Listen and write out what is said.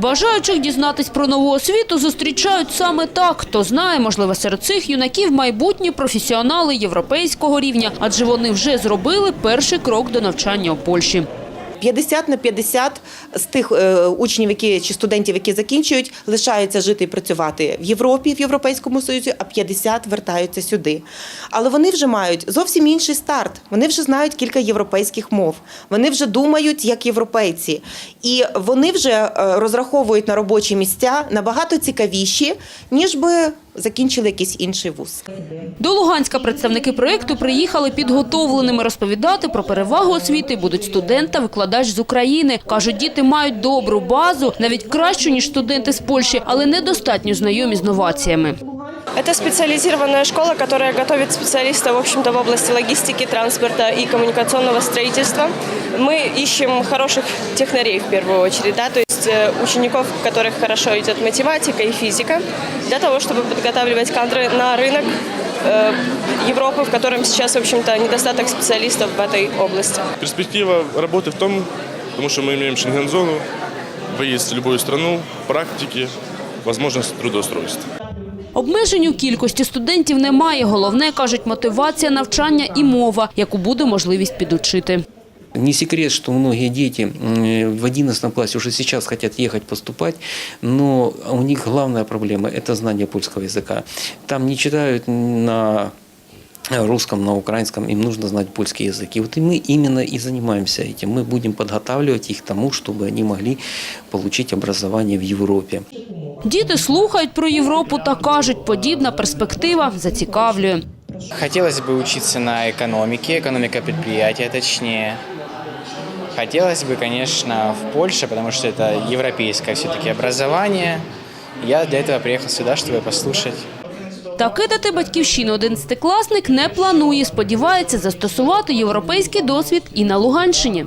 Бажаючих дізнатись про нову освіту зустрічають саме так. Хто знає, можливо, серед цих юнаків майбутні професіонали європейського рівня, адже вони вже зробили перший крок до навчання у Польщі. 50 на 50 з тих е, учнів, які чи студентів, які закінчують, лишаються жити і працювати в Європі, в Європейському Союзі, а 50 вертаються сюди. Але вони вже мають зовсім інший старт. Вони вже знають кілька європейських мов. Вони вже думають як європейці, і вони вже е, розраховують на робочі місця набагато цікавіші, ніж би закінчили якийсь інший вуз. До Луганська представники проєкту приїхали підготовленими розповідати про перевагу освіти будуть студент та викладач з України. Кажуть, діти мають добру базу, навіть кращу, ніж студенти з Польщі, але недостатньо знайомі з новаціями. Это специализированная школа, которая готовит специалистов, в общем-то, в области логистики, транспорта и коммуникационного строительства. Мы ищем хороших технарей в первую очередь, да, то есть э, учеников, у которых хорошо идет математика и физика, для того, чтобы подготавливать кадры на рынок э, Европы, в котором сейчас, в общем-то, недостаток специалистов в этой области. Перспектива работы в том, потому что мы имеем шенгензону, выезд в любую страну, практики, возможность трудоустройства. Обмежень у кількості студентів немає. Головне, кажуть, мотивація навчання і мова, яку буде можливість підучити. Не секрет, что многие дети м, в 11 классе уже сейчас хотят ехать поступать, но у них главная проблема – это знание польского языка. Там не читают на русском, на украинском, им нужно знать польский язык. И вот и мы именно и занимаемся этим. Мы будем подготавливать их к тому, чтобы они могли получить образование в Европе. Діти слухають про Європу та кажуть, подібна перспектива зацікавлює. Хотелось бы учиться на экономике, экономика предприятия точнее. Хотелось бы, конечно, в Польше, потому что это европейское все-таки образование. Я для этого приехал сюда, чтобы послушать. Та кидати батьківщину одинадцятикласник не планує. Сподівається застосувати європейський досвід і на Луганщині.